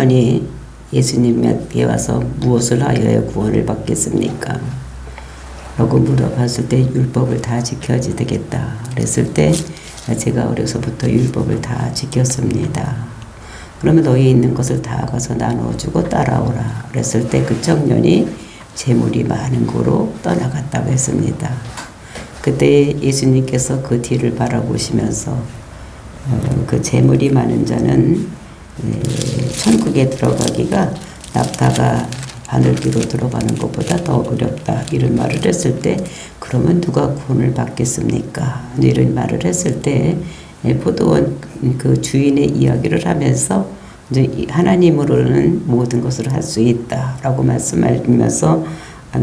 청년이 예수님께 와서 무엇을 하여야 구원을 받겠습니까? 라고 물어봤을 때 율법을 다 지켜야 되겠다. 그랬을 때 제가 어려서부터 율법을 다 지켰습니다. 그러면 너희 있는 것을 다 가서 나누어주고 따라오라. 그랬을 때 그 청년이 재물이 많은 고로 떠나갔다고 했습니다. 그때 예수님께서 그 뒤를 바라보시면서 어, 그 재물이 많은 자는 에, 천국에 들어가기가 낙타가 바늘기로 들어가는 것보다 더 어렵다 이런 말을 했을 때 그러면 누가 구원을 받겠습니까? 이런 말을 했을 때 에, 포도원 그 주인의 이야기를 하면서 이제 이 하나님으로는 모든 것을 할 수 있다라고 말씀하면서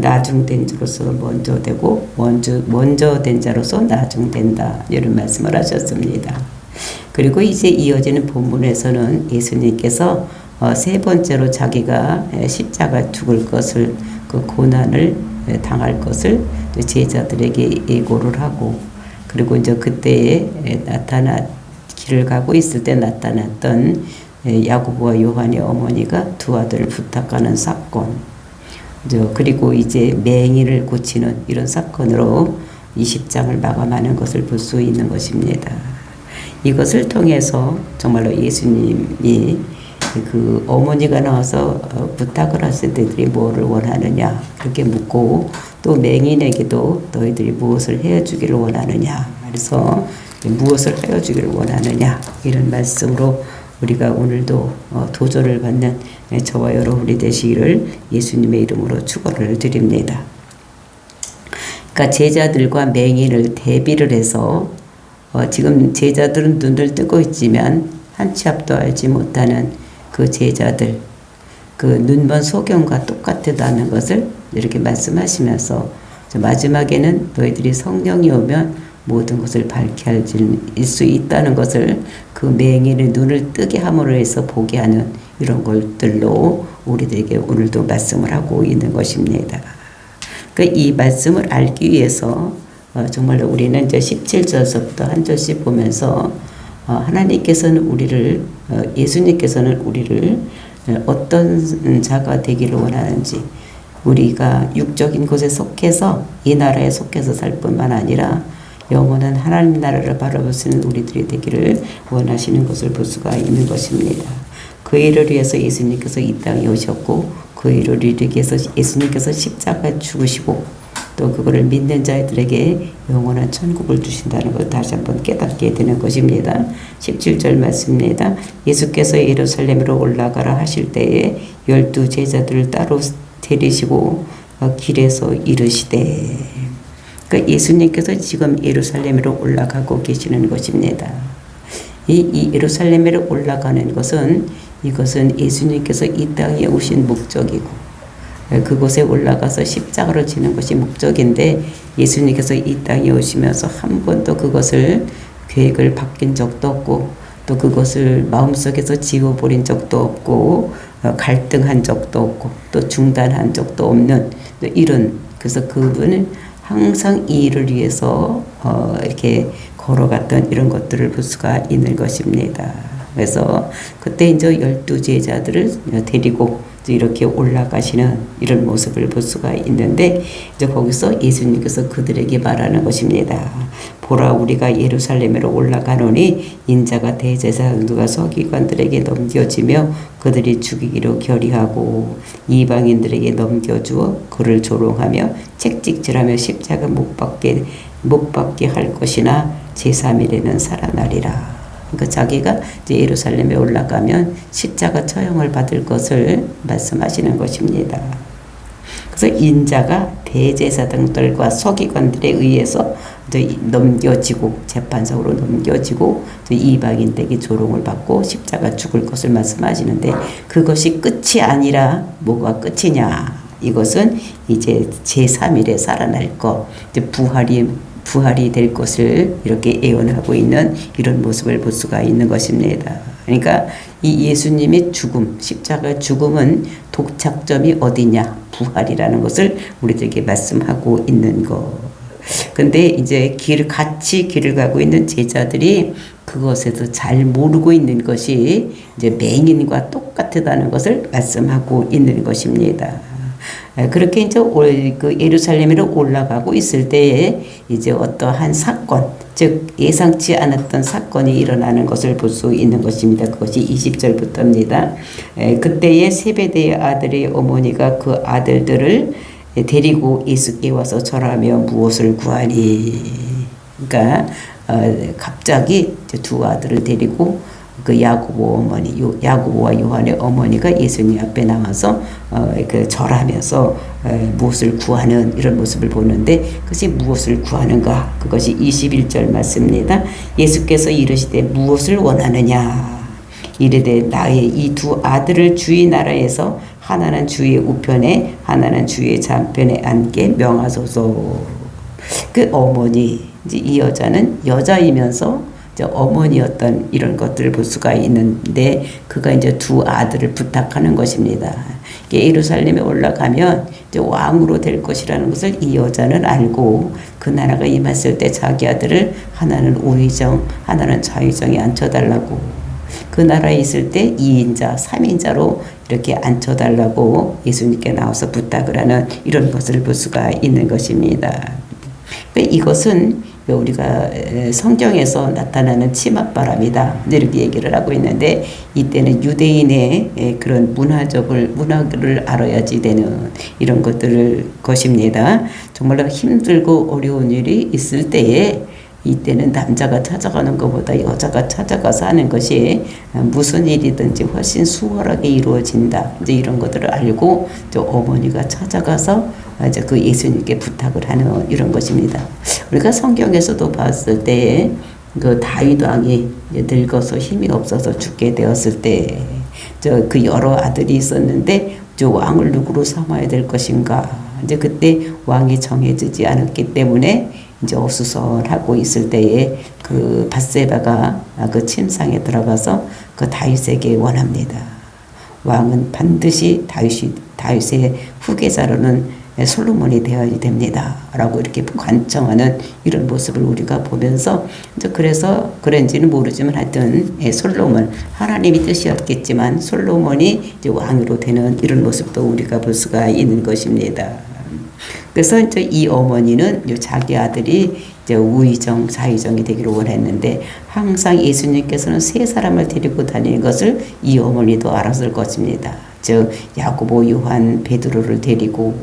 나중된 자로서 먼저 되고 먼저 먼저 된 자로서 나중된다 이런 말씀을 하셨습니다. 그리고 이제 이어지는 본문에서는 예수님께서 어, 세 번째로 자기가 에, 십자가 죽을 것을 그 고난을 에, 당할 것을 제자들에게 예고를 하고 그리고 이제 그때에 에, 나타나 길을 가고 있을 때 나타났던 에, 야고보와 요한의 어머니가 두 아들을 부탁하는 사건 저 그리고 이제 맹인을 고치는 이런 사건으로 이 십장을 마감하는 것을 볼 수 있는 것입니다. 이것을 통해서 정말로 예수님이 그 어머니가 나와서 어, 부탁을 했을 때들이 뭐를 원하느냐 그렇게 묻고 또 맹인에게도 너희들이 무엇을 해주기를 원하느냐 그래서 무엇을 하여주기를 원하느냐 이런 말씀으로 우리가 오늘도 어, 도전을 받는 저와 여러분이 되시기를 예수님의 이름으로 축원을 드립니다. 그러니까 제자들과 맹인을 대비를 해서 어, 지금 제자들은 눈을 뜨고 있지만 한 치 앞도 알지 못하는 그 제자들 그 눈먼 소경과 똑같다는 것을 이렇게 말씀하시면서 마지막에는 너희들이 성령이 오면 모든 것을 밝게 할수 있다는 것을 그 맹인의 눈을 뜨게 함으로 해서 보게 하는 이런 것들로 우리들에게 오늘도 말씀을 하고 있는 것입니다. 그 이 말씀을 알기 위해서 어, 정말 우리는 이제 17절서부터 한 절씩 보면서 어, 하나님께서는 우리를 어, 예수님께서는 우리를 어떤 자가 되기를 원하는지 우리가 육적인 곳에 속해서 이 나라에 속해서 살 뿐만 아니라 영원한 하나님 나라를 바라볼 수 있는 우리들이 되기를 원하시는 것을 볼 수가 있는 것입니다. 그 일을 위해서 예수님께서 이 땅에 오셨고 그 일을 위해서 예수님께서 십자가에 죽으시고 또 그거를 믿는 자들에게 영원한 천국을 주신다는 걸 다시 한번 깨닫게 되는 것입니다. 17절 말씀입니다. 예수께서 예루살렘으로 올라가라 하실 때에 열두 제자들을 따로 데리시고 길에서 이르시되 그 예수님께서 지금 예루살렘으로 올라가고 계시는 것입니다. 이, 이 예루살렘으로 올라가는 것은 이것은 예수님께서 이 땅에 오신 목적이고 그곳에 올라가서 십자가로 지는 것이 목적인데 예수님께서 이 땅에 오시면서 한 번도 그것을 계획을 바뀐 적도 없고 또 그것을 마음속에서 지워버린 적도 없고 어, 갈등한 적도 없고 또 중단한 적도 없는 이런 그래서 그분은 항상 이 일을 위해서 어 이렇게 걸어갔던 이런 것들을 볼 수가 있는 것입니다. 그래서 그때 이제 열두 제자들을 데리고 이렇게 올라가시는 이런 모습을 볼 수가 있는데 이제 거기서 예수님께서 그들에게 말하는 것입니다. 보라 우리가 예루살렘으로 올라가노니 인자가 대제사장들과 서기관들에게 넘겨지며 그들이 죽이기로 결의하고 이방인들에게 넘겨주어 그를 조롱하며 책찍질하며 십자가 못 박게 못 박게 할 것이나 제3일에는 살아나리라. 그러니까 자기가 이제 예루살렘에 올라가면 십자가 처형을 받을 것을 말씀하시는 것입니다. 그래서 인자가 대제사장들과 서기관들에 의해서 넘겨지고 재판석으로 넘겨지고 이방인에게 조롱을 받고 십자가 죽을 것을 말씀하시는데 그것이 끝이 아니라 뭐가 끝이냐? 이것은 이제 제3일에 살아날 것, 부활이 부활이 될 것을 이렇게 예언하고 있는 이런 모습을 볼 수가 있는 것입니다. 그러니까 이 예수님의 죽음, 십자가 죽음은 독착점이 어디냐? 부활이라는 것을 우리들에게 말씀하고 있는 거. 근데 이제 길 같이 길을 가고 있는 제자들이 그것에도 잘 모르고 있는 것이 이제 맹인과 똑같다는 것을 말씀하고 있는 것입니다. 에, 그렇게 이제 올, 그 예루살렘으로 올라가고 있을 때에 이제 어떠한 사건, 즉 예상치 않았던 사건이 일어나는 것을 볼 수 있는 것입니다. 그것이 20절부터입니다. 그때에 세베대의 아들의 어머니가 그 아들들을 데리고 예수께 와서 절하며 무엇을 구하니 그러니까 어, 갑자기 두 아들을 데리고 그 야고보 어머니, 요, 야고보와 요한의 어머니가 예수님 앞에 나와서 어, 그 절하면서 어, 무엇을 구하는 이런 모습을 보는데 그것이 무엇을 구하는가? 그것이 21절 말씀입니다. 예수께서 이르시되 무엇을 원하느냐? 이르되 나의 이 두 아들을 주의 나라에서 하나는 주의 우편에 하나는 주의 좌편에 앉게 명하소서. 그 어머니 이제 이 여자는 여자이면서 어머니였던 이런 것들을 볼 수가 있는데 그가 이제 두 아들을 부탁하는 것입니다. 예루살렘에 올라가면 이제 왕으로 될 것이라는 것을 이 여자는 알고 그 나라가 임했을 때 자기 아들을 하나는 우의정, 하나는 좌의정에 앉혀달라고 그 나라에 있을 때 2인자, 3인자로 이렇게 앉혀달라고 예수님께 나와서 부탁을 하는 이런 것을 볼 수가 있는 것입니다. 이것은 우리가 성경에서 나타나는 치맛바람이다 이렇게 얘기를 하고 있는데 이때는 유대인의 그런 문화적을 문화를 알아야지 되는 이런 것들을 것입니다. 정말로 힘들고 어려운 일이 있을 때에 이때는 남자가 찾아가는 것보다 여자가 찾아가서 하는 것이 무슨 일이든지 훨씬 수월하게 이루어진다. 이제 이런 것들을 알고 어머니가 찾아가서 이제 그 예수님께 부탁을 하는 이런 것입니다. 우리가 성경에서도 봤을 때그 다윗 왕이 늙어서 힘이 없어서 죽게 되었을 때 저 그 여러 아들이 있었는데 저 왕을 누구로 삼아야 될 것인가 이제 그때 왕이 정해지지 않았기 때문에 이제 어수선하고 있을 때에 그 바세바가 그 침상에 들어가서 그 다윗에게 원합니다. 왕은 반드시 다윗이 다윗의 후계자로는 솔로몬이 되어야 됩니다. 라고 이렇게 관청하는 이런 모습을 우리가 보면서 이제 그래서 그런지는 모르지만 하여튼 예, 솔로몬 하나님이 뜻이었겠지만 솔로몬이 이제 왕으로 되는 이런 모습도 우리가 볼 수가 있는 것입니다. 그래서 이제 이 어머니는 자기 아들이 이제 우의정, 사의정이 되기를 원했는데 항상 예수님께서는 세 사람을 데리고 다니는 것을 이 어머니도 알았을 것입니다. 즉 야고보, 요한, 베드로를 데리고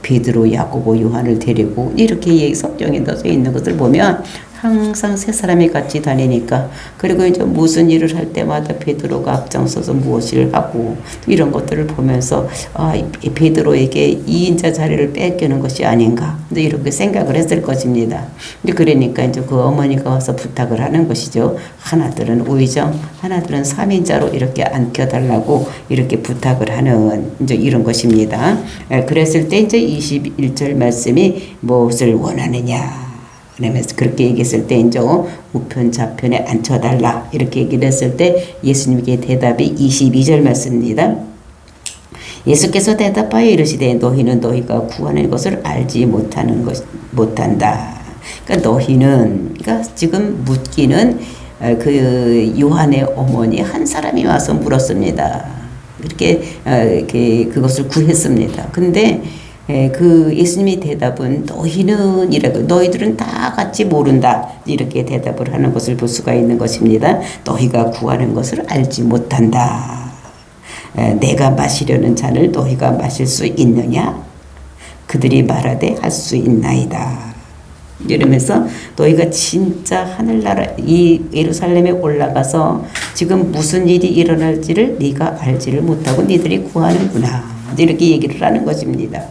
베드로, 야고보, 요한을 데리고 이렇게 성경에 넣어 있는 것을 보면 항상 세 사람이 같이 다니니까 그리고 이제 무슨 일을 할 때마다 베드로가 앞장서서 무엇을 하고 이런 것들을 보면서 아 베드로에게 이인자 자리를 뺏기는 것이 아닌가 이렇게 생각을 했을 것입니다. 이제 그러니까 이제 그 어머니가 와서 부탁을 하는 것이죠. 하나들은 우의정, 하나들은 삼인자로 이렇게 안겨달라고 이렇게 부탁을 하는 이제 이런 것입니다. 예, 그랬을 때 이제 21절 말씀이 무엇을 원하느냐. 그러면서 그렇게 얘기했을 때 이제 우편 좌편에 앉혀달라 이렇게 얘기를 했을 때 예수님께 대답이 22절 말씀입니다. 예수께서 대답하여 이르시되 너희는 너희가 구하는 것을 알지 못하는 것 못한다. 그러니까 너희는 그러니까 지금 묻기는 어, 그 요한의 어머니 한 사람이 와서 물었습니다. 이렇게 어, 그것을 구했습니다. 근데 예, 그 예수님의 대답은 너희는 이라고 너희들은 다 같이 모른다 이렇게 대답을 하는 것을 볼 수가 있는 것입니다. 너희가 구하는 것을 알지 못한다. 예, 내가 마시려는 잔을 너희가 마실 수 있느냐? 그들이 말하되 할 수 있나이다. 이러면서 너희가 진짜 하늘나라 이 예루살렘에 올라가서 지금 무슨 일이 일어날지를 네가 알지를 못하고 니들이 구하는구나 이렇게 얘기를 하는 것입니다.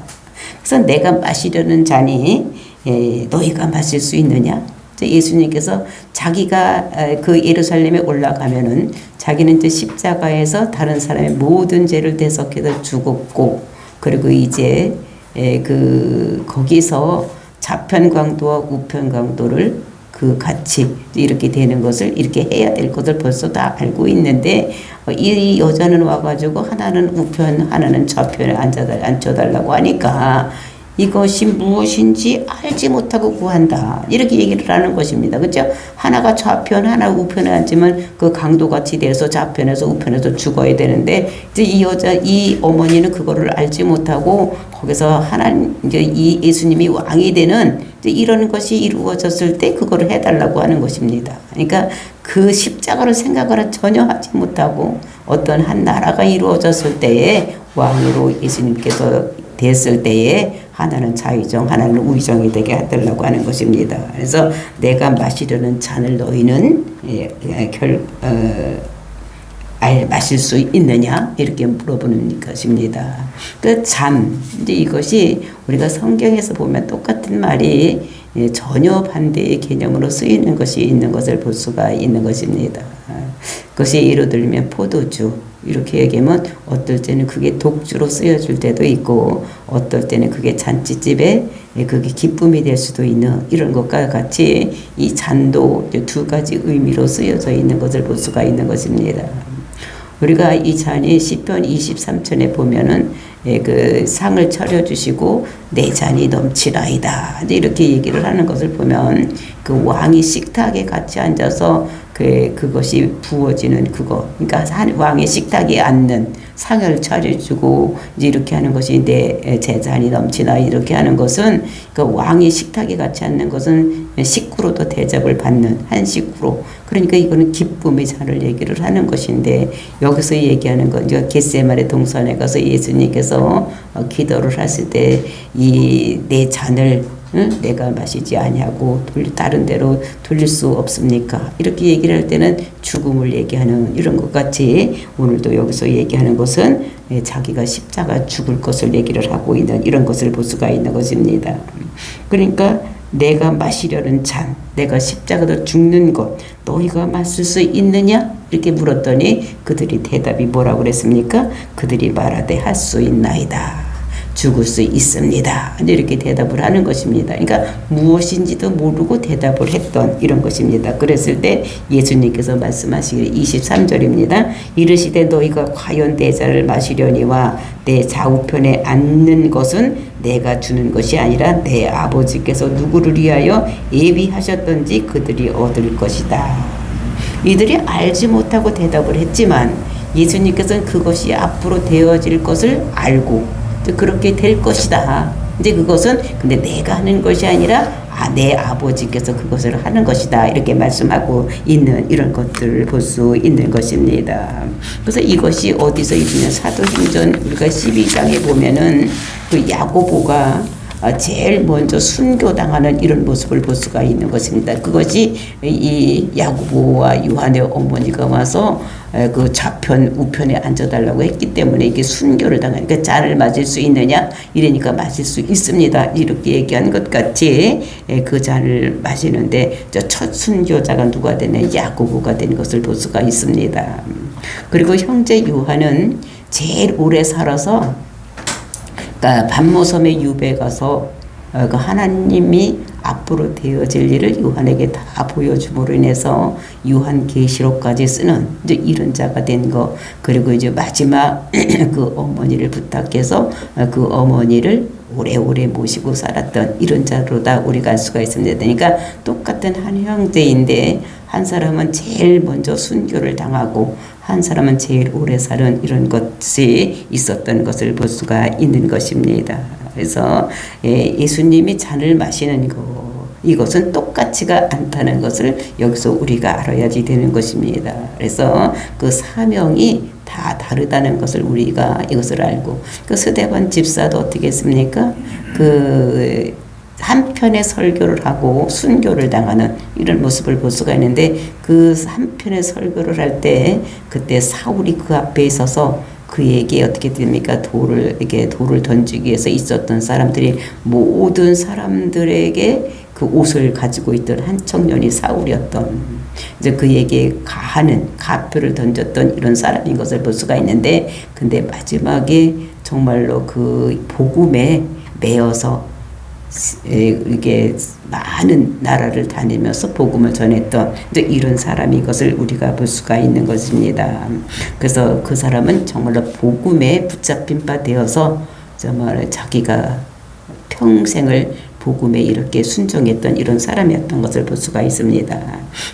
그래서 내가 마시려는 잔이 예, 너희가 마실 수 있느냐? 예수님께서 자기가 그 예루살렘에 올라가면은 자기는 이제 십자가에서 다른 사람의 모든 죄를 대속해서 죽었고 그리고 이제 예, 그 거기서 좌편 강도와 우편 강도를 그 같이 이렇게 되는 것을 이렇게 해야 될 것을 벌써 다 알고 있는데 어, 이 여자는 와가지고 하나는 우편 하나는 좌편에 앉아달, 앉혀달라고 하니까 이것이 무엇인지 알지 못하고 구한다. 이렇게 얘기를 하는 것입니다. 그죠? 하나가 좌편, 하나 우편에 앉으면 그 강도같이 돼서 좌편에서 우편에서 죽어야 되는데, 이제 이 여자, 이 어머니는 그거를 알지 못하고 거기서 하나님, 이제 이 예수님이 왕이 되는 이런 것이 이루어졌을 때 그거를 해달라고 하는 것입니다. 그러니까 그 십자가를 생각을 전혀 하지 못하고 어떤 한 나라가 이루어졌을 때에 왕으로 예수님께서 됐을 때에 하나는 자의정, 하나는 우의정이 되게 해달라고 하는 것입니다. 그래서 내가 마시려는 잔을 너희는 예, 예, 결, 어, 알 마실 수 있느냐 이렇게 물어보는 것입니다. 그 잔, 이제 이것이 우리가 성경에서 보면 똑같은 말이 예, 전혀 반대의 개념으로 쓰이는 것이 있는 것을 볼 수가 있는 것입니다. 그것이 예를 들면 포도주 이렇게 얘기하면 어떨 때는 그게 독주로 쓰여질 때도 있고 어떨 때는 그게 잔치집에 그게 기쁨이 될 수도 있는 이런 것과 같이 이 잔도 두 가지 의미로 쓰여져 있는 것을 볼 수가 있는 것입니다. 우리가 이 잔이 시편 23편에 보면은 예, 그 상을 차려 주시고 내 잔이 넘치나이다 이제 이렇게 얘기를 하는 것을 보면 그 왕이 식탁에 같이 앉아서 그 그것이 부어지는 그거. 그러니까 한 왕의 식탁에 앉는 상을 차려주고 이제 이렇게 하는 것이 내 재산이 넘치나 이렇게 하는 것은 그 왕이 식탁에 같이 앉는 것은 식구로도 대접을 받는 한 식구로. 그러니까 이거는 기쁨의 잔을 얘기를 하는 것인데 여기서 얘기하는 건 이제 겟세마네 동산에 가서 예수님께서 어, 기도를 하실 때 이 내 잔을 응? 내가 마시지 아니하고 돌- 다른 데로 돌릴 수 없습니까? 이렇게 얘기를 할 때는 죽음을 얘기하는 이런 것 같이 오늘도 여기서 얘기하는 것은 예, 자기가 십자가 죽을 것을 얘기를 하고 있는 이런 것을 볼 수가 있는 것입니다. 그러니까 내가 마시려는 잔, 내가 십자가로 죽는 것, 너희가 마실 수 있느냐? 이렇게 물었더니 그들이 대답이 뭐라고 그랬습니까? 그들이 말하되 할 수 있나이다. 죽을 수 있습니다. 이렇게 대답을 하는 것입니다. 그러니까 무엇인지도 모르고 대답을 했던 이런 것입니다. 그랬을 때 예수님께서 말씀하시길 23절입니다. 이르시되 너희가 과연 내 잔을 마시려니와 내 좌우편에 앉는 것은 내가 주는 것이 아니라 내 아버지께서 누구를 위하여 예비하셨던지 그들이 얻을 것이다. 이들이 알지 못하고 대답을 했지만 예수님께서는 그것이 앞으로 되어질 것을 알고 그렇게 될 것이다. 이제 그것은 근데 내가 하는 것이 아니라 아, 내 아버지께서 그것을 하는 것이다. 이렇게 말씀하고 있는 이런 것들을 볼 수 있는 것입니다. 그래서 이것이 어디서 있냐면 사도행전 우리가 12장에 보면은 그 야고보가 아, 제일 먼저 순교당하는 이런 모습을 볼 수가 있는 것입니다. 그것이 이 야고보와 요한의 어머니가 와서 에, 그 좌편 우편에 앉아달라고 했기 때문에 이게 순교를 당하니까 잔을 맞을 수 있느냐 이러니까 맞을 수 있습니다 이렇게 얘기한 것 같이 에, 그 잔을 마시는데 저첫 순교자가 누가 되냐 야고보가 된 것을 볼 수가 있습니다 그리고 형제 요한은 제일 오래 살아서 그러니까 반모섬의 유배 가서 어, 그 하나님이 앞으로 되어질 일을 요한에게 다 보여줌으로 인해서 요한 계시록까지 쓰는 이제 이런 자가 된 거 그리고 이제 마지막 그 어머니를 부탁해서 어, 그 어머니를 오래오래 모시고 살았던 이런 자로 다 우리가 알 수가 있습니다. 그러니까 똑같은 한 형제인데 한 사람은 제일 먼저 순교를 당하고 한 사람은 제일 오래 사는 이런 것이 있었던 것을 볼 수가 있는 것입니다. 그래서 예, 예수님이 잔을 마시는 거 이것은 똑같지가 않다는 것을 여기서 우리가 알아야지 되는 것입니다. 그래서 그 사명이 다 다르다는 것을 우리가 이것을 알고 그 스데반 집사도 어떻게 했습니까? 그 한편의 설교를 하고 순교를 당하는 이런 모습을 볼 수가 있는데 그 한편의 설교를 할 때 그때 사울이 그 앞에 있어서 그에게 어떻게 됩니까? 돌을 이렇게 돌을 던지기 위해서 있었던 사람들이 모든 사람들에게 그 옷을 가지고 있던 한 청년이 사울이었던 이제 그에게 가하는 가표를 던졌던 이런 사람인 것을 볼 수가 있는데 근데 마지막에 정말로 그 복음에 매여서 이게 많은 나라를 다니면서 복음을 전했던 이제 이런 사람이 것을 우리가 볼 수가 있는 것입니다. 그래서 그 사람은 정말로 복음에 붙잡힌 바 되어서 정말 자기가 평생을 복음에 이렇게 순종했던 이런 사람이었던 것을 볼 수가 있습니다.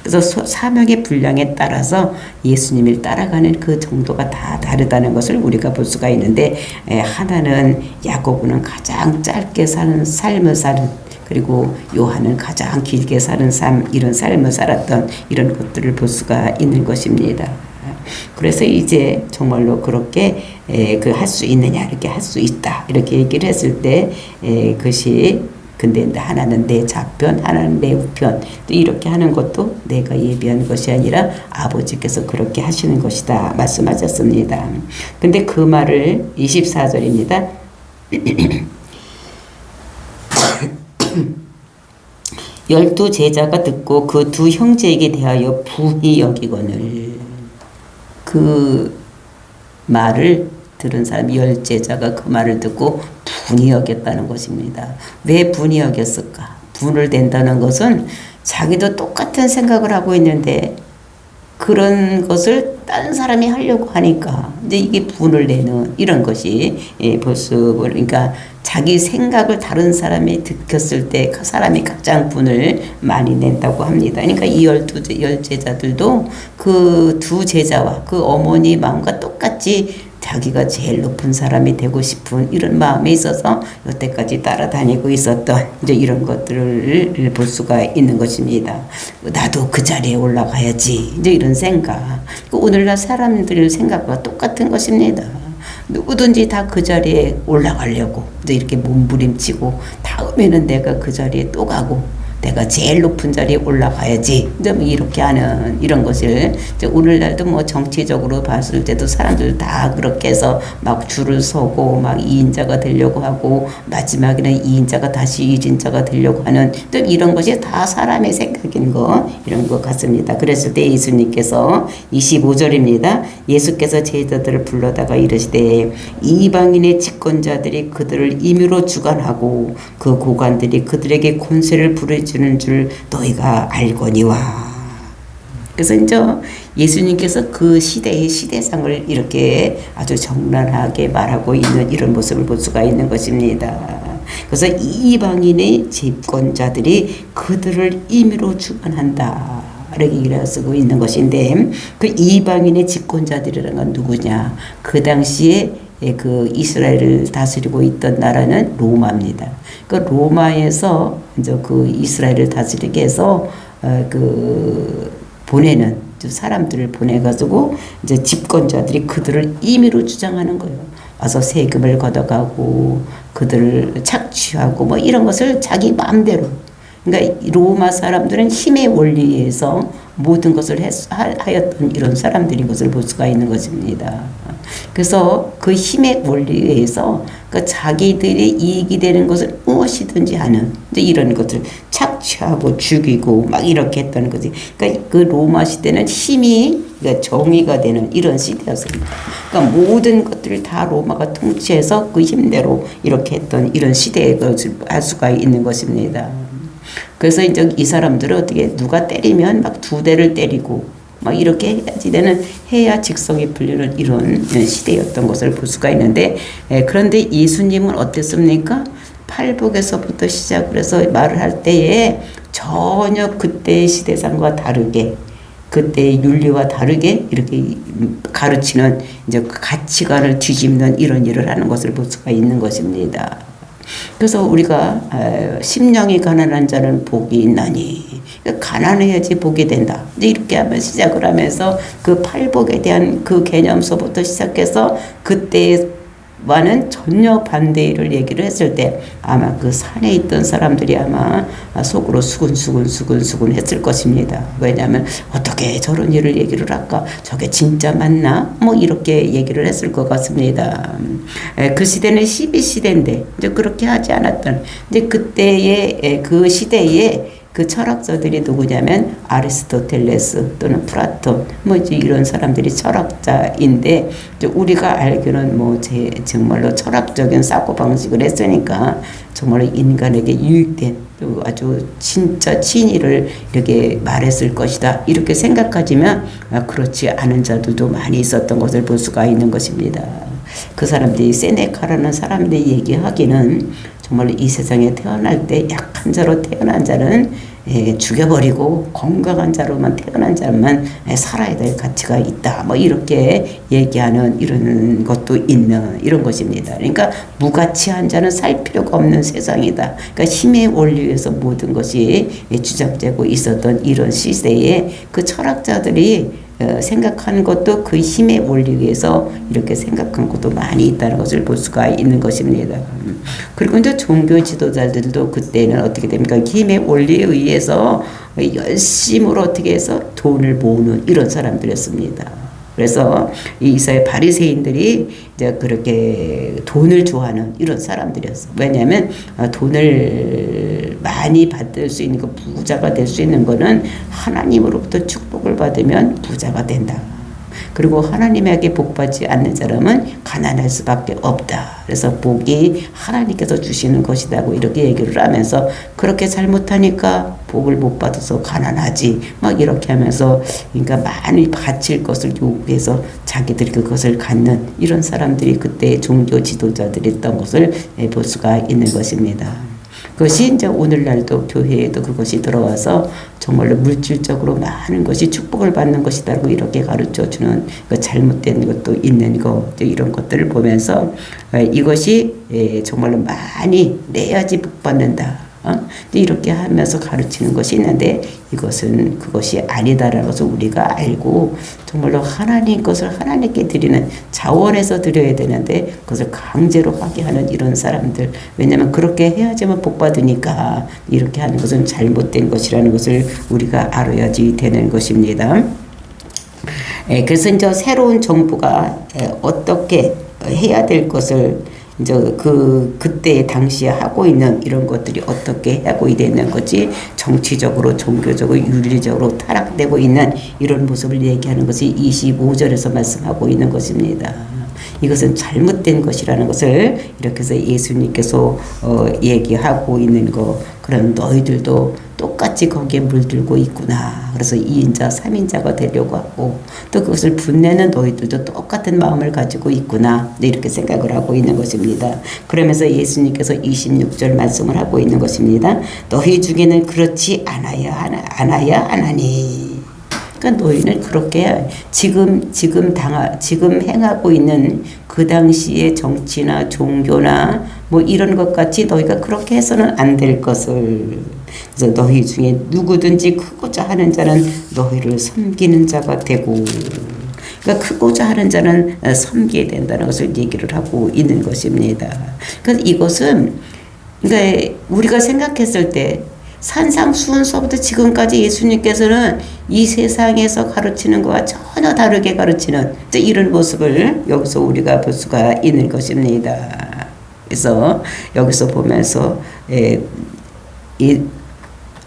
그래서 소- 사명의 분량에 따라서 예수님을 따라가는 그 정도가 다 다르다는 것을 우리가 볼 수가 있는데 에, 하나는 야고보는 가장 짧게 사는 삶을 사는 그리고 요한은 가장 길게 사는 삶 이런 삶을 살았던 이런 것들을 볼 수가 있는 것입니다. 그래서 이제 정말로 그렇게 그 할 수 있느냐 이렇게 할 수 있다 이렇게 얘기를 했을 때 에, 그것이 근데 하나는 내 좌편 하나는 내 우편 또 이렇게 하는 것도 내가 예비한 것이 아니라 아버지께서 그렇게 하시는 것이다 말씀하셨습니다. 근데 그 말을 24절입니다. 열두 제자가 듣고 그 두 형제에게 대하여 분이 여기거늘 그 말을 들은 사람 열 제자가 그 말을 듣고 분이 여겼다는 것입니다. 왜 분이 여겼을까? 분을 댄다는 것은 자기도 똑같은 생각을 하고 있는데 그런 것을 다른 사람이 하려고 하니까 이제 이게 분을 내는 이런 것이 예, 벌써 그러니까 자기 생각을 다른 사람이 듣겼을 때 그 사람이 가장 분을 많이 낸다고 합니다. 그러니까 이 열두 제- 열 제자들도 그 두 제자와 그 어머니 마음과 똑같이 자기가 제일 높은 사람이 되고 싶은 이런 마음에 있어서 여태까지 따라다니고 있었던 이제 이런 것들을 볼 수가 있는 것입니다. 나도 그 자리에 올라가야지 이제 이런 생각. 그 오늘날 사람들의 생각과 똑같은 것입니다. 누구든지 다 그 자리에 올라가려고 이제 이렇게 몸부림치고 다음에는 내가 그 자리에 또 가고 내가 제일 높은 자리에 올라가야지. 이제 뭐 이렇게 하는 이런 것을 오늘날도 뭐 정치적으로 봤을 때도 사람들 다 그렇게 해서 막 줄을 서고 막 2인자가 되려고 하고 마지막에는 2인자가 다시 1인자가 되려고 하는 또 이런 것이 다 사람의 생각인 거 이런 것 같습니다. 그랬을 때 예수님께서 25절입니다. 예수께서 제자들을 불러다가 이르시되 이방인의 집권자들이 그들을 임의로 주관하고 그 고관들이 그들에게 권세를 부 려주는 줄 너희가 알거니와. 그래서 이제 예수님께서 그 시대의 시대상을 이렇게 아주 적나라하게 말하고 있는 이런 모습을 볼 수가 있는 것입니다. 그래서 이방인의 집권자들이 그들을 임의로 주관한다. 이렇게 얘기를 쓰고 있는 것인데 그 이방인의 집권자들이라는 건 누구냐? 그 당시에 그 이스라엘을 다스리고 있던 나라는 로마입니다. 그 로마에서 이제 그 이스라엘을 다스리게 해서 어, 그 보내는 사람들을 보내가지고 이제 집권자들이 그들을 임의로 주장하는 거예요. 와서 세금을 걷어가고 그들을 착취하고 뭐 이런 것을 자기 마음대로. 그러니까 이 로마 사람들은 힘의 원리에서 모든 것을 했, 하- 하였던 이런 사람들인 것을 볼 수가 있는 것입니다. 그래서 그 힘의 원리에 의해서 그 자기들이 이익이 되는 것을 무엇이든지 하는 이런 것을 착취하고 죽이고 막 이렇게 했다는 거지. 그러니까 그 로마 시대는 힘이 그러니까 정의가 되는 이런 시대였습니다. 그러니까 모든 것들을 다 로마가 통치해서 그 힘대로 이렇게 했던 이런 시대의 것을 알 수가 있는 것입니다. 그래서 이제 이 사람들은 어떻게 누가 때리면 막 두 대를 때리고 막 이렇게 해야지 되는 해야 직성이 풀리는 이런 시대였던 것을 볼 수가 있는데 에, 그런데 예수님은 어땠습니까? 팔복에서부터 시작을 해서 말을 할 때에 전혀 그때의 시대상과 다르게 그때의 윤리와 다르게 이렇게 가르치는 이제 그 가치관을 뒤집는 이런 일을 하는 것을 볼 수가 있는 것입니다. 그래서 우리가 에, 심령이 가난한 자는 복이 있나니 가난해야지 복이 된다. 이렇게 하면 시작을 하면서 그 팔복에 대한 그 개념서부터 시작해서 그때와는 전혀 반대를 얘기를 했을 때 아마 그 산에 있던 사람들이 아마 속으로 수근수근 수근수근 했을 것입니다. 왜냐하면 어떻게 저런 일을 얘기를 할까? 저게 진짜 맞나? 뭐 이렇게 얘기를 했을 것 같습니다. 에, 그 시대는 12시대인데 이제 그렇게 하지 않았던 이제 그때의 에, 그 시대에 그 철학자들이 누구냐면 아리스토텔레스 또는 플라톤 뭐 이런 사람들이 철학자인데 우리가 알기로는 뭐 제 정말로 철학적인 사고 방식을 했으니까 정말로 인간에게 유익된 또 아주 진짜 진리를 이렇게 말했을 것이다 이렇게 생각하지만 아, 그렇지 않은 자들도 많이 있었던 것을 볼 수가 있는 것입니다. 그 사람들이 세네카라는 사람들이 얘기하기는 정말로 이 세상에 태어날 때 약한 자로 태어난 자는 예, 죽여버리고 건강한 자로만 태어난 자만 예, 살아야 될 가치가 있다. 뭐 이렇게 얘기하는 이런 것도 있는 이런 것입니다. 그러니까 무가치한 자는 살 필요가 없는 세상이다. 그러니까 힘의 원리에서 모든 것이 예, 주장되고 있었던 이런 시대에 그 철학자들이 어, 생각하는 것도 그 힘의 원리 위에서 이렇게 생각한 것도 많이 있다는 것을 볼 수가 있는 것입니다. 음. 그리고 이제 종교 지도자들도 그때는 어떻게 됩니까? 힘의 원리에 의해서 열심으로 어떻게 해서 돈을 모으는 이런 사람들이었습니다. 그래서 이 이스라엘 바리새인들이 이제 그렇게 돈을 좋아하는 이런 사람들이었어. 왜냐하면 어, 돈을 많이 받을 수 있는 그 부자가 될 수 있는 거는 하나님으로부터 축복을 받으면 부자가 된다. 그리고 하나님에게 복 받지 않는 사람은 가난할 수밖에 없다. 그래서 복이 하나님께서 주시는 것이다고 이렇게 얘기를 하면서 그렇게 잘못하니까 복을 못 받아서 가난하지. 막 이렇게 하면서 그러니까 많이 바칠 것을 요구해서 자기들이 그것을 갖는 이런 사람들이 그때 종교 지도자들이 있던 것을 볼 수가 있는 것입니다. 그것이 이제 오늘날도 교회에도 그것이 들어와서 정말로 물질적으로 많은 것이 축복을 받는 것이다고 이렇게 가르쳐 주는 그 잘못된 것도 있는 거 이런 것들을 보면서 어, 이것이 예, 정말로 많이 내야지 복 받는다. 어? 이렇게 하면서 가르치는 것이 있는데 이것은 그것이 아니다라는 것을 우리가 알고 정말로 하나님 것을 하나님께 드리는 자원에서 드려야 되는데 그것을 강제로 하게 하는 이런 사람들 왜냐하면 그렇게 해야지만 복 받으니까 이렇게 하는 것은 잘못된 것이라는 것을 우리가 알아야지 되는 것입니다. 예, 그래서 이제 새로운 정부가 예, 어떻게 해야 될 것을 이제 그 그때 당시에 하고 있는 이런 것들이 어떻게 하고 있는 거지 정치적으로 종교적으로 윤리적으로 타락되고 있는 이런 모습을 얘기하는 것이 25절에서 말씀하고 있는 것입니다. 이것은 잘못된 것이라는 것을 이렇게 해서 예수님께서 어, 얘기하고 있는 거 그런 너희들도 똑같이 거기에 물들고 있구나. 그래서 2인자, 3인자가 되려고 하고 또 그것을 분내는 너희들도 똑같은 마음을 가지고 있구나. 이렇게 생각을 하고 있는 것입니다. 그러면서 예수님께서 26절 말씀을 하고 있는 것입니다. 너희 중에는 그렇지 않아야 하나, 않아야 하나니. 그러니까 너희는 그렇게 지금 지금 당하 지금 행하고 있는 그 당시의 정치나 종교나 뭐 이런 것 같이 너희가 그렇게 해서는 안 될 것을 그래서 너희 중에 누구든지 크고자 하는 자는 너희를 섬기는 자가 되고 그러니까 크고자 하는 자는 섬기게 된다는 것을 얘기를 하고 있는 것입니다. 그래서 이것은 그러니까 우리가 생각했을 때 산상수훈서부터 지금까지 예수님께서는 이 세상에서 가르치는 것과 전혀 다르게 가르치는 이런 모습을 여기서 우리가 볼 수가 있는 것입니다. 그래서 여기서 보면서 에, 이,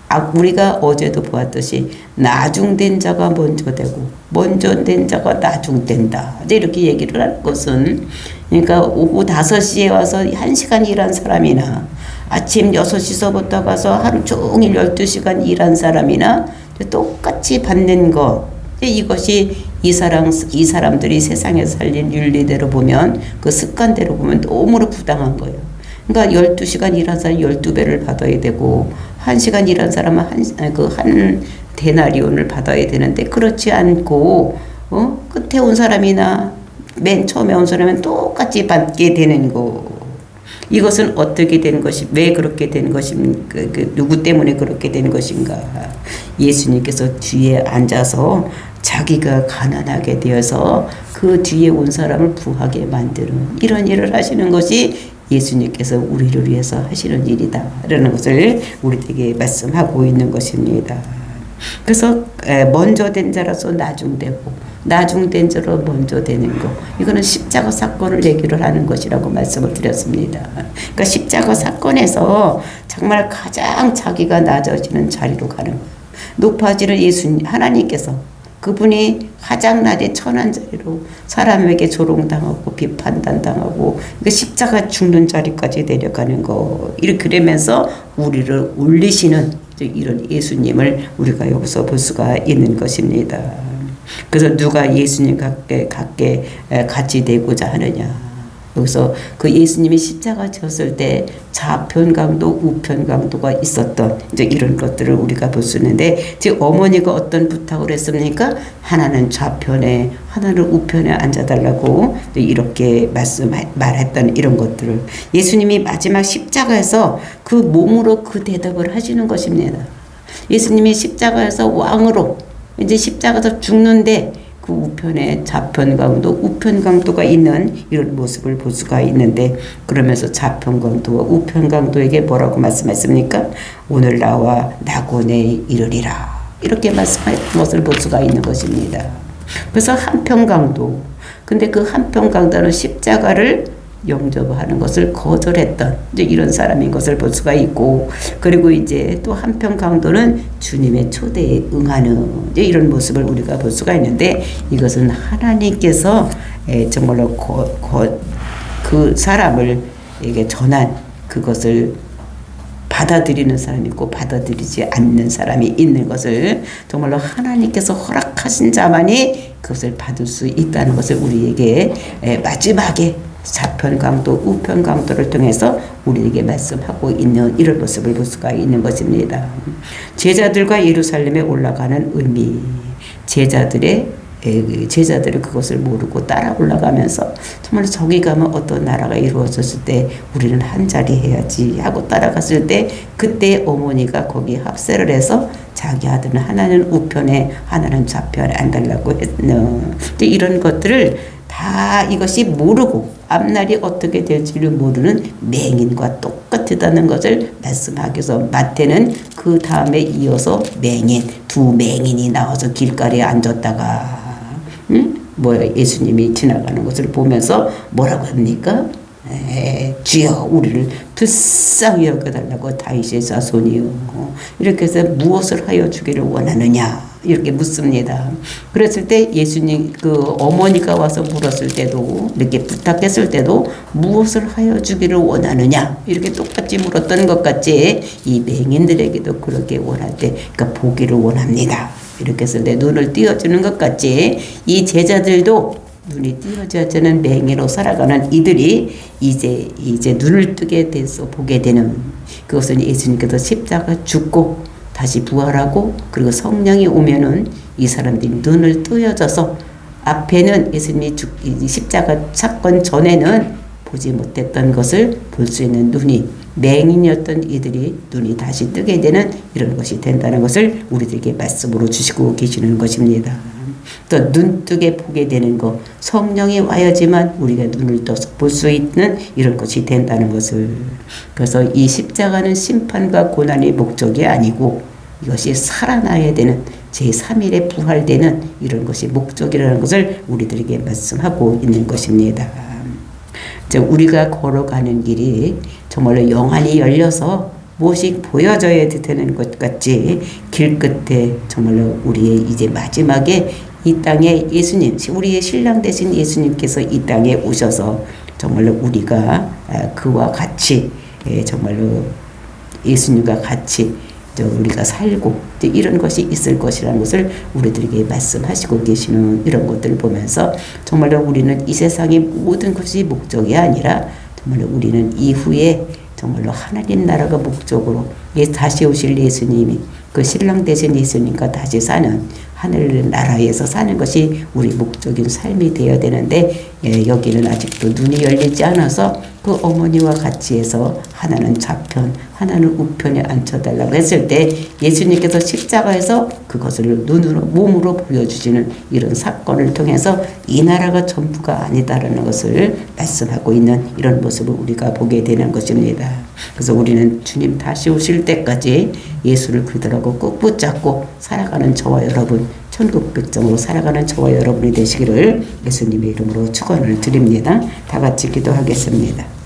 아, 우리가 어제도 보았듯이 나중된 자가 먼저 되고 먼저 된 자가 나중된다. 이렇게 얘기를 하는 것은 그러니까 오후 5시에 와서 1시간 일한 사람이나 아침 6시서부터 가서 하루 종일 12시간 일한 사람이나 똑같이 받는 것. 이것이 이 사람, 이 사람들이 세상에 살린 윤리대로 보면 그 습관대로 보면 너무나 부당한 거예요. 그러니까 12시간 일한 사람 12배를 받아야 되고 1시간 일한 사람은 한, 그 한 데나리온을 받아야 되는데 그렇지 않고 어? 끝에 온 사람이나 맨 처음에 온 사람은 똑같이 받게 되는 거. 이것은 어떻게 된 것이 왜 그렇게 된 것입니까? 그, 그 누구 때문에 그렇게 된 것인가? 예수님께서 뒤에 앉아서 자기가 가난하게 되어서 그 뒤에 온 사람을 부하게 만드는 이런 일을 하시는 것이 예수님께서 우리를 위해서 하시는 일이다라는 것을 우리에게 말씀하고 있는 것입니다. 그래서 먼저 된 자라서 나중되고 나중된 자로 먼저 되는 거. 이거는 십자가 사건을 얘기를 하는 것이라고 말씀을 드렸습니다. 그러니까 십자가 사건에서 정말 가장 자기가 낮아지는 자리로 가는. 높아지는 예수님, 하나님께서 그분이 가장 낮에 천한 자리로 사람에게 조롱당하고 비판단당하고 그 십자가 죽는 자리까지 내려가는 거 이렇게 그러면서 우리를 올리시는 이런 예수님을 우리가 여기서 볼 수가 있는 것입니다. 그래서 누가 예수님 같게, 같게 같이 되고자 하느냐. 여기서 그 예수님이 십자가 졌을 때 좌편 강도, 우편 강도가 있었던 이제 이런 것들을 우리가 볼 수 있는데 즉 어머니가 어떤 부탁을 했습니까? 하나는 좌편에, 하나는 우편에 앉아달라고 이렇게 말씀 말했던 이런 것들을 예수님이 마지막 십자가에서 그 몸으로 그 대답을 하시는 것입니다. 예수님이 십자가에서 왕으로 이제 십자가에서 죽는데 그 우편에 좌편 강도, 우편 강도가 있는 이런 모습을 볼 수가 있는데 그러면서 좌편 강도와 우편 강도에게 뭐라고 말씀했습니까? 오늘 나와 낙원에 이르리라 이렇게 말씀한 것을 볼 수가 있는 것입니다. 그래서 한편 강도 근데 그 한편 강도는 십자가를 영접하는 것을 거절했던 이제 이런 사람인 것을 볼 수가 있고 그리고 이제 또 한편 강도는 주님의 초대에 응하는 이제 이런 모습을 우리가 볼 수가 있는데 이것은 하나님께서 에, 정말로 거, 거, 그 사람을 에게 전한 그것을 받아들이는 사람이 있고 받아들이지 않는 사람이 있는 것을 정말로 하나님께서 허락하신 자만이 그것을 받을 수 있다는 것을 우리에게 에, 마지막에 좌편 강도, 우편 강도를 통해서 우리에게 말씀하고 있는 이런 모습을 볼 수가 있는 것입니다. 제자들과 예루살렘에 올라가는 의미, 제자들의 제자들이 그것을 모르고 따라 올라가면서 정말 저기 가면 어떤 나라가 이루어졌을 때 우리는 한 자리 해야지 하고 따라갔을 때 그때 어머니가 거기 합세를 해서 자기 아들은 하나는 우편에 하나는 좌편에 앉달라고 했는 이런 것들을 다 이것이 모르고 앞날이 어떻게 될지를 모르는 맹인과 똑같다는 것을 말씀하기 위해서 마태는 그 다음에 이어서 맹인 두 맹인이 나와서 길가리에 앉았다가 응? 뭐야 예수님이 지나가는 것을 보면서 뭐라고 합니까? 에, 주여 우리를 불쌍히 여겨달라고 다윗의 자손이요 이렇게 해서 무엇을 하여 주기를 원하느냐 이렇게 묻습니다. 그랬을 때 예수님 그 어머니가 와서 물었을 때도 이렇게 부탁했을 때도 무엇을 하여 주기를 원하느냐 이렇게 똑같이 물었던 것 같이 이 맹인들에게도 그렇게 원할 때 그러니까 보기를 원합니다. 이렇게 해서 내 눈을 띄워주는 것 같이 이 제자들도 눈이 띄어져는 맹이로 살아가는 이들이 이제 이제 눈을 뜨게 돼서 보게 되는 그것은 예수님께서 십자가 죽고 다시 부활하고 그리고 성령이 오면은 이 사람들이 눈을 뜨여져서 앞에는 예수님이 죽, 십자가 사건 전에는 보지 못했던 것을 볼 수 있는 눈이 맹인이었던 이들이 눈이 다시 뜨게 되는 이런 것이 된다는 것을 우리들에게 말씀으로 주시고 계시는 것입니다. 또 눈뜨게 보게 되는 것, 성령이 와야지만 우리가 눈을 떠서 볼 수 있는 이런 것이 된다는 것을. 그래서 이 십자가는 심판과 고난의 목적이 아니고 이것이 살아나야 되는 제3일에 부활되는 이런 것이 목적이라는 것을 우리들에게 말씀하고 있는 것입니다. 우리가 걸어가는 길이 정말로 영안이 열려서 무엇이 보여져야 되는 것 같이 길 끝에 정말로 우리의 이제 마지막에 이 땅에 예수님, 우리의 신랑 되신 예수님께서 이 땅에 오셔서 정말로 우리가 아, 그와 같이 예, 정말로 예수님과 같이 우리가 살고 이런 것이 있을 것이라는 것을 우리들에게 말씀하시고 계시는 이런 것들을 보면서 정말로 우리는 이 세상의 모든 것이 목적이 아니라 정말로 우리는 이후에 정말로 하나님 나라가 목적으로 다시 오실 예수님이 그 신랑 되신 예수님과 다시 사는 하늘 나라에서 사는 것이 우리 목적인 삶이 되어야 되는데 예, 여기는 아직도 눈이 열리지 않아서 그 어머니와 같이 해서 하나는 좌편, 하나는 우편에 앉혀달라고 했을 때 예수님께서 십자가에서 그것을 눈으로, 몸으로 보여주시는 이런 사건을 통해서 이 나라가 전부가 아니다라는 것을 말씀하고 있는 이런 모습을 우리가 보게 되는 것입니다. 그래서 우리는 주님 다시 오실 때까지 예수를 그들하고 꼭 붙잡고 살아가는 저와 여러분 천국 백정으로 살아가는 저와 여러분이 되시기를 예수님의 이름으로 축원을 드립니다. 다 같이 기도하겠습니다.